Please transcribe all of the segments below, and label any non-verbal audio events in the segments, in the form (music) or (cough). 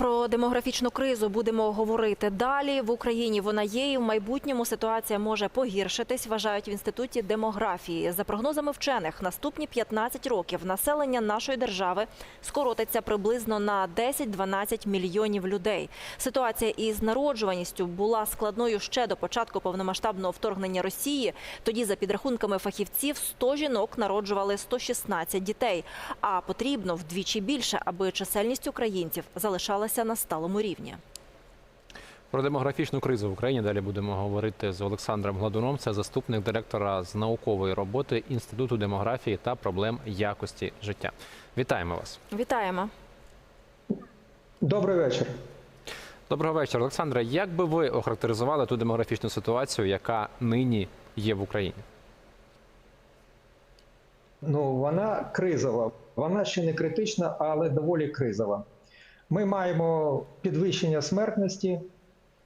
Про демографічну кризу будемо говорити далі. В Україні вона є і в майбутньому ситуація може погіршитись. Вважають в інституті демографії. За прогнозами вчених, наступні 15 років населення нашої держави скоротиться приблизно на 10-12 мільйонів людей. Ситуація із народжуваністю була складною ще до початку повномасштабного вторгнення Росії. Тоді, за підрахунками фахівців, 100 жінок народжували 116 дітей. А потрібно вдвічі більше, аби чисельність українців залишалася на сталому рівні. Про демографічну кризу в Україні далі будемо говорити з Олександром Гладуном. Це заступник директора з наукової роботи Інституту демографії та проблем якості життя. Вітаємо вас. Вітаємо. Добрий вечір. Доброго вечора, Олександре. Як би ви охарактеризували ту демографічну ситуацію, яка нині є в Україні? Ну, вона кризова. Вона ще не критична, але доволі кризова. Ми маємо підвищення смертності,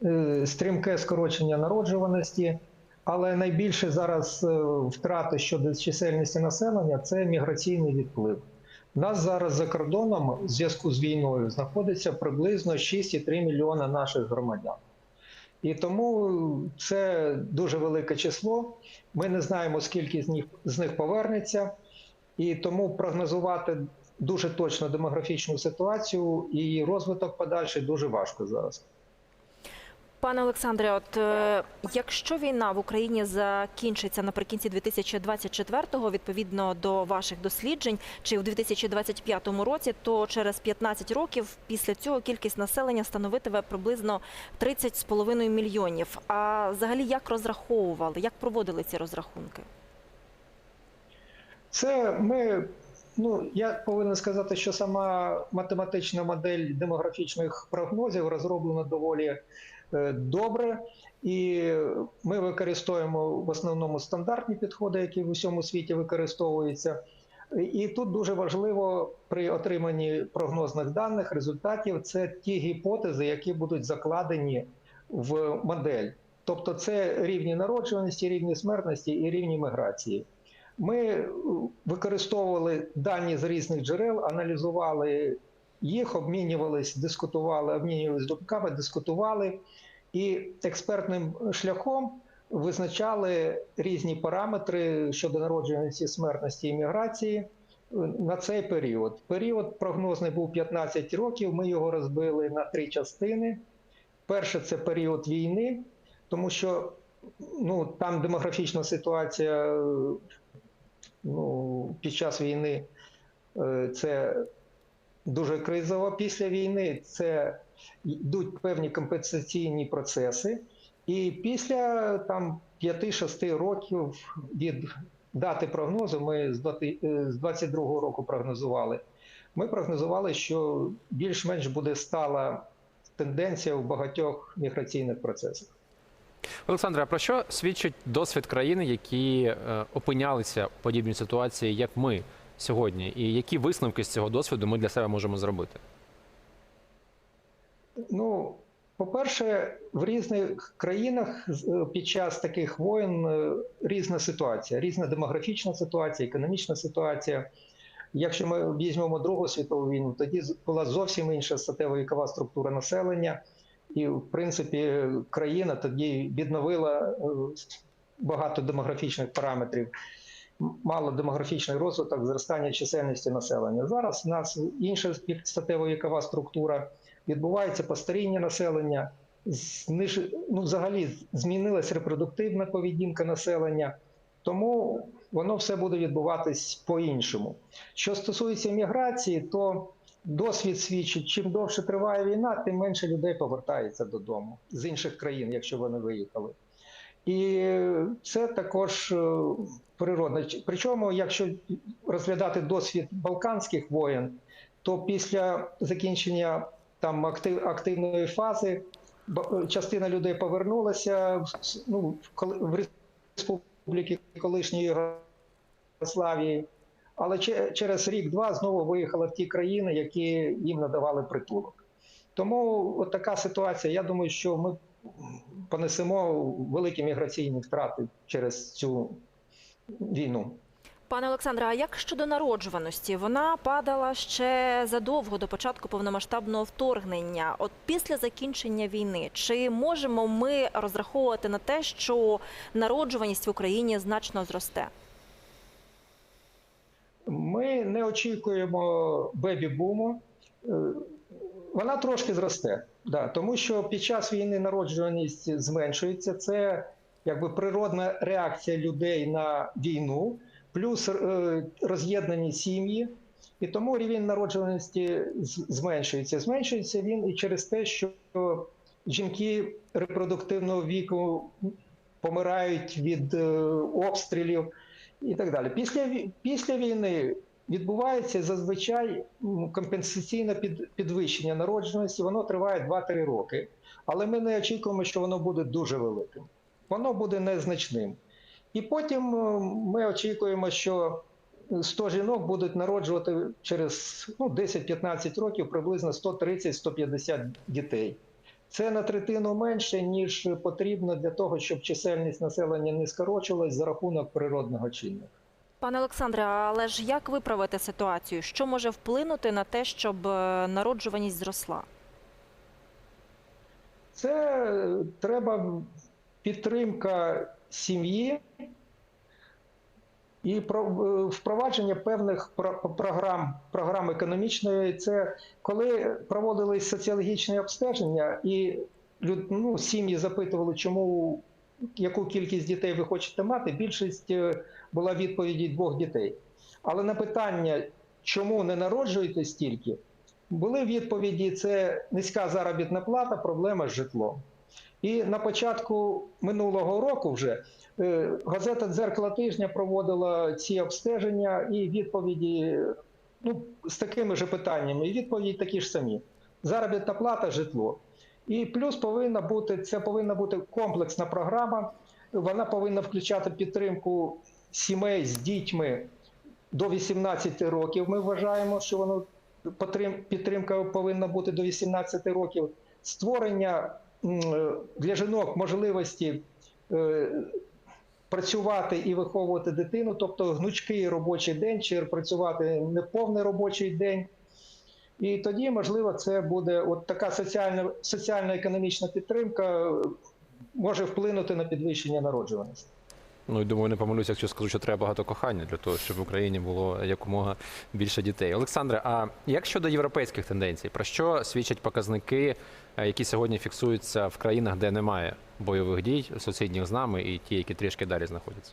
е, стрімке скорочення народжуваності, але найбільше зараз е, втрати щодо чисельності населення це міграційний відплив. У нас зараз за кордоном в зв'язку з війною знаходиться приблизно 6,3 мільйона наших громадян. І тому це дуже велике число. Ми не знаємо, скільки з них, з них повернеться, і тому прогнозувати дуже точно демографічну ситуацію і розвиток подальший дуже важко зараз. Пане Олександре, от е, якщо війна в Україні закінчиться наприкінці 2024-го, відповідно до ваших досліджень, чи в 2025 році, то через 15 років після цього кількість населення становитиме приблизно 30,5 мільйонів. А взагалі як розраховували, як проводили ці розрахунки? Це ми. Ну, я повинен сказати, що сама математична модель демографічних прогнозів розроблена доволі е, добре, і ми використовуємо в основному стандартні підходи, які в усьому світі використовуються. І тут дуже важливо при отриманні прогнозних даних результатів це ті гіпотези, які будуть закладені в модель. Тобто це рівні народжуваності, рівні смертності і рівні міграції. Ми використовували дані з різних джерел, аналізували їх, обмінювалися, дискутували, обмінювалися думками, дискутували і експертним шляхом визначали різні параметри щодо народжуваності, смертності і міграції на цей період. Період прогнозний був 15 років. Ми його розбили на три частини. Перше це період війни, тому що ну, там демографічна ситуація ну, під час війни е, це дуже кризово. Після війни це йдуть певні компенсаційні процеси. І після там 5-6 років від дати прогнозу, ми з 22-го року прогнозували. Ми прогнозували, що більш-менш буде стала тенденція в багатьох міграційних процесах. Олександре, а про що свідчить досвід країни, які е, опинялися в подібній ситуації, як ми сьогодні, і які висновки з цього досвіду ми для себе можемо зробити? Ну, по-перше, в різних країнах під час таких воєн е, різна ситуація, різна демографічна ситуація, економічна ситуація. Якщо ми візьмемо Другу світову війну, тоді була зовсім інша статево-вікова структура населення, і, в принципі, країна тоді відновила е, багато демографічних параметрів. Мало демографічний розвиток, зростання чисельності населення. Зараз у нас інша статево-вікова структура відбувається постаріння населення, зниж... ну, взагалі змінилась репродуктивна поведінка населення, тому воно все буде відбуватись по-іншому. Що стосується міграції, то досвід свідчить, чим довше триває війна, тим менше людей повертається додому з інших країн, якщо вони виїхали. І це також е, природно. Причому, якщо розглядати досвід Балканських воєн, то після закінчення там актив, активної фази ба- частина людей повернулася ну, в республіки колишньої Югославії, але через рік-два знову виїхала в ті країни, які їм надавали притулок. Тому от така ситуація. Я думаю, що ми понесемо великі міграційні втрати через цю війну. Пане Олександре, а як щодо народжуваності? Вона падала ще задовго до початку повномасштабного вторгнення. От після закінчення війни, чи можемо ми розраховувати на те, що народжуваність в Україні значно зросте? Ми не очікуємо бебі-буму. Е, Вона трошки зросте, да, тому що під час війни народжуваність зменшується. Це якби природна реакція людей на війну, плюс е, роз'єднані сім'ї. І тому рівень народжуваності зменшується. Зменшується він і через те, що жінки репродуктивного віку помирають від е, обстрілів і так далі. Після, після війни відбувається зазвичай компенсаційне під, підвищення народженості, воно триває 2-3 роки. Але ми не очікуємо, що воно буде дуже великим. Воно буде незначним. І потім е, ми очікуємо, що 100 жінок будуть народжувати через ну, 10-15 років приблизно 130-150 дітей. Це на третину менше, ніж потрібно для того, щоб чисельність населення не скорочилась за рахунок природного чинника. Пане Олександре, але ж як виправити ситуацію? Що може вплинути на те, щоб е, народжуваність зросла? Це е, треба підтримка сім'ї і е, впровадження певних про- програм, програм економічної. Це коли проводились соціологічні обстеження, і ну, сім'ї запитували, чому яку кількість дітей ви хочете мати, більшість е, була відповіді двох дітей. Але на питання, чому не народжуєте стільки, були відповіді: це низька заробітна плата, проблема з житлом. І на початку минулого року вже газета Дзеркало тижня проводила ці обстеження і відповіді ну, з такими ж питаннями. І відповіді такі ж самі: заробітна плата, житло. І плюс повинна бути це повинна бути комплексна програма. Вона повинна включати підтримку сімей з дітьми до 18 років. Ми вважаємо, що воно підтримка повинна бути до 18 років. Створення е, для жінок можливості е, працювати і виховувати дитину, тобто гнучкий робочий день, чи працювати неповний робочий день. І тоді, можливо, це буде от така соціально-економічна підтримка е, може вплинути на підвищення народжуваності. Ну і думаю, не помилюся, якщо скажу, що треба багато кохання для того, щоб в Україні було якомога більше дітей. Олександре, а як щодо європейських тенденцій, про що свідчать показники, е, які сьогодні фіксуються в країнах, де немає бойових дій, сусідніх з нами, і ті, які трішки далі знаходяться?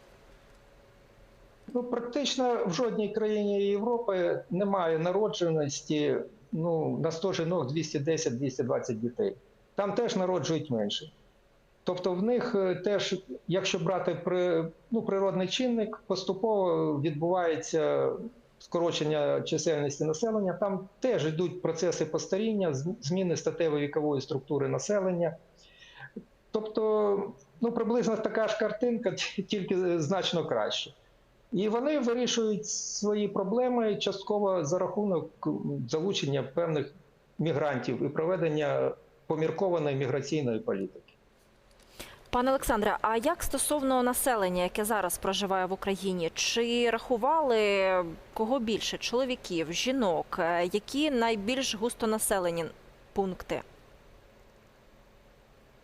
Ну, практично в жодній країні Європи немає народженості ну, на 100 жінок 210-220 дітей. Там теж народжують менше. Тобто в них е, теж, якщо брати при, ну, природний чинник, поступово відбувається скорочення чисельності населення. Там теж йдуть процеси постаріння, зміни статевої вікової структури населення. Тобто, ну, приблизно така ж картинка, (laughs) тільки значно краще. І вони вирішують свої проблеми частково за рахунок залучення певних мігрантів і проведення поміркованої міграційної політики. Пане Олександре, а як стосовно населення, яке зараз проживає в Україні, чи рахували кого більше чоловіків, жінок, Е, які найбільш густонаселені пункти?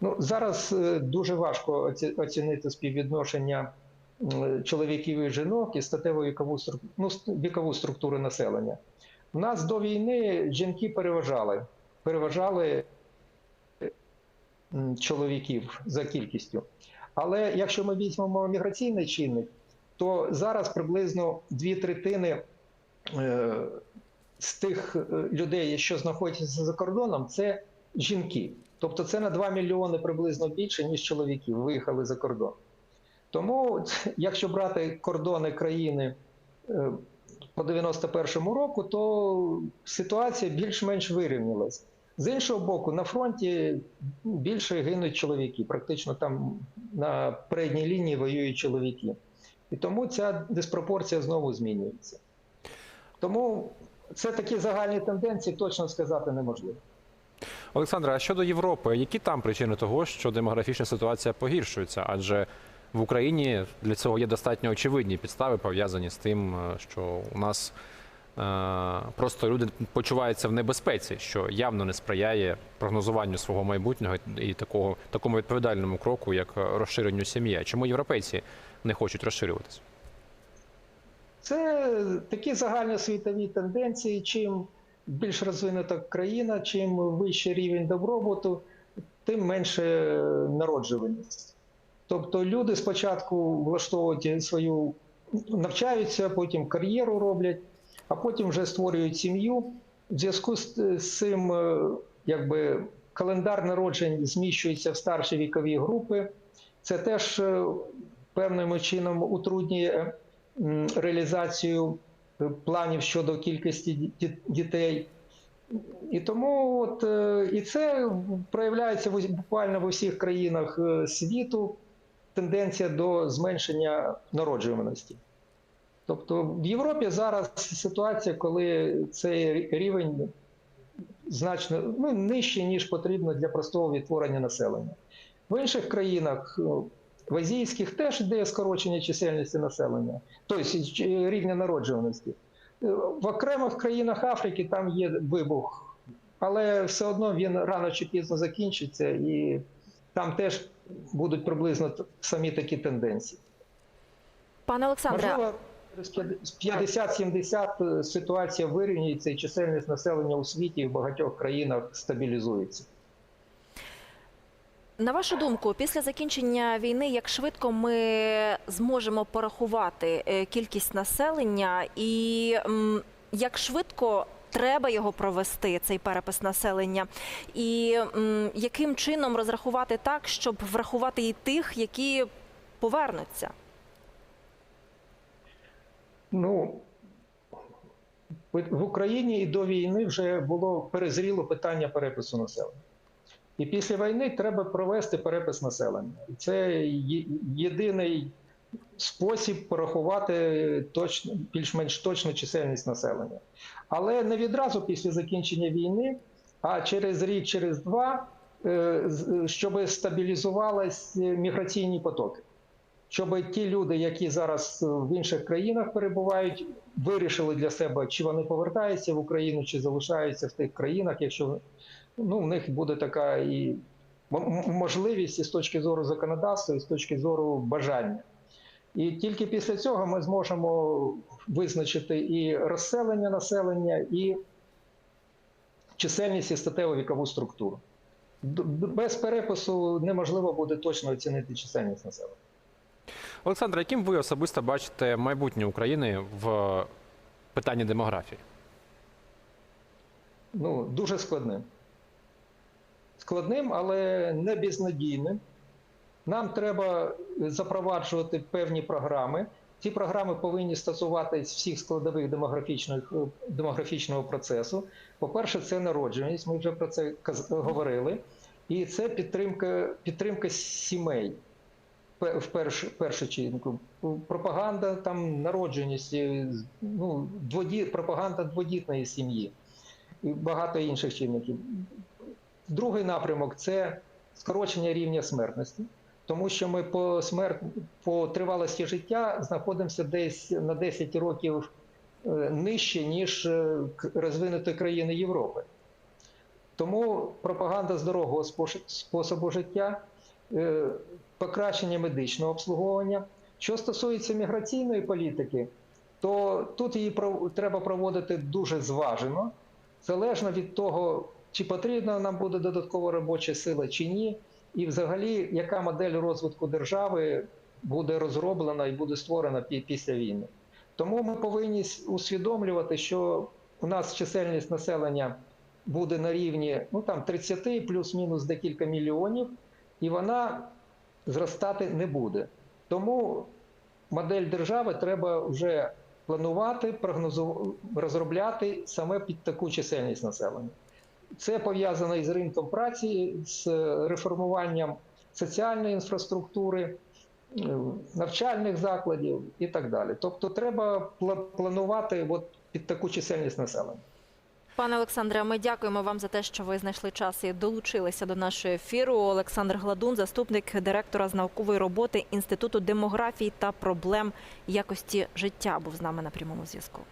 Ну, зараз е, дуже важко оці- оцінити співвідношення чоловіків і жінок і статеву вікову, ну, вікову структуру населення. У нас до війни жінки переважали, переважали чоловіків за кількістю. Але якщо ми візьмемо міграційний чинник, то зараз приблизно дві третини е, з тих е, людей, що знаходяться за кордоном, це жінки. Тобто це на 2 мільйони приблизно більше, ніж чоловіків виїхали за кордон. Тому, (laughs) якщо брати кордони країни е, по 91-му року, то ситуація більш-менш вирівнялась. З іншого боку, на фронті більше гинуть чоловіки. Практично там на передній лінії воюють чоловіки. І тому ця диспропорція знову змінюється. Тому це такі загальні тенденції точно сказати неможливо. Олександре, а щодо Європи, які там причини того, що демографічна ситуація погіршується? Адже в Україні для цього є достатньо очевидні підстави, пов'язані з тим, е, що у нас просто люди почуваються в небезпеці, що явно не сприяє прогнозуванню свого майбутнього і такого такому відповідальному кроку, як е, розширенню сім'ї. Чому європейці не хочуть розширюватися? Це такі загальносвітові тенденції. Чим більш розвинута країна, чим вищий рівень добробуту, тим менше народжуваність. Тобто люди спочатку влаштовують свою навчаються, потім кар'єру роблять, а потім вже створюють сім'ю. В зв'язку з, цим е, якби, календар народжень зміщується в старші вікові групи. Це теж е, певним чином утруднює реалізацію е, планів щодо кількості дітей. І тому от, і це проявляється буквально в усіх країнах світу тенденція до зменшення народжуваності. Тобто в Європі зараз ситуація, коли цей рівень значно ну, нижчий, ніж потрібно для простого відтворення населення. В інших країнах, е, в азійських теж йде скорочення чисельності населення, тобто рівня народжуваності. Е, В окремих країнах Африки там є вибух, але все одно він рано чи пізно закінчиться, і там теж будуть приблизно самі такі тенденції. Пане Олександре, Можливо, 50-70 ситуація вирівнюється і чисельність населення у світі в багатьох країнах стабілізується. на вашу думку, після закінчення війни, як швидко ми зможемо порахувати е, кількість населення, і як швидко треба його провести, цей перепис населення, і яким чином розрахувати так, щоб врахувати і тих, які повернуться? Ну, в Україні і до війни вже було перезріло питання перепису населення. І після війни треба провести перепис населення. Це єдиний спосіб порахувати точно, більш-менш точну чисельність населення. Але не відразу після закінчення війни, а через рік, через два, е, з- щоб стабілізувались міграційні потоки щоб ті люди, які зараз в інших країнах перебувають, вирішили для себе, чи вони повертаються в Україну, чи залишаються в тих країнах, якщо ну, в них буде така і можливість і з точки зору законодавства, і з точки зору бажання. І тільки після цього ми зможемо визначити і розселення населення, і чисельність і статеву вікову структуру. Без перепису неможливо буде точно оцінити чисельність населення. Олександр, яким ви особисто бачите майбутнє України в питанні демографії? ну, дуже складним. Складним, але не безнадійним. Нам треба запроваджувати певні програми. Ці програми повинні стосуватись всіх складових демографічних, демографічного процесу. По-перше, це народжуваність, ми вже про це говорили. І це підтримка, підтримка сімей в першу, першу чергу. Пропаганда там народженість, ну, дводі, пропаганда дводітної сім'ї і багато інших чинників. Другий напрямок це скорочення рівня смертності, тому що ми по смерт по тривалості життя знаходимося десь на 10 років е, нижче, ніж е, розвинуті країни Європи. Тому пропаганда здорового способу життя, покращення медичного обслуговування. Що стосується міграційної політики, то тут її треба проводити дуже зважено, залежно від того, чи потрібна нам буде додаткова робоча сила чи ні, і взагалі, яка модель розвитку держави буде розроблена і буде створена після війни. Тому ми повинні усвідомлювати, що у нас чисельність населення буде на рівні ну, там, 30 плюс-мінус декілька мільйонів, і вона зростати не буде. Тому модель держави треба вже планувати, прогнозу... розробляти саме під таку чисельність населення. Це пов'язано із ринком праці, з реформуванням соціальної інфраструктури, е, навчальних закладів і так далі. Тобто, треба планувати от під таку чисельність населення. Пане Олександре, ми дякуємо вам за те, що ви знайшли час і долучилися до нашого ефіру. Олександр Гладун, заступник директора з наукової роботи Інституту демографії та проблем якості життя, був з нами на прямому зв'язку.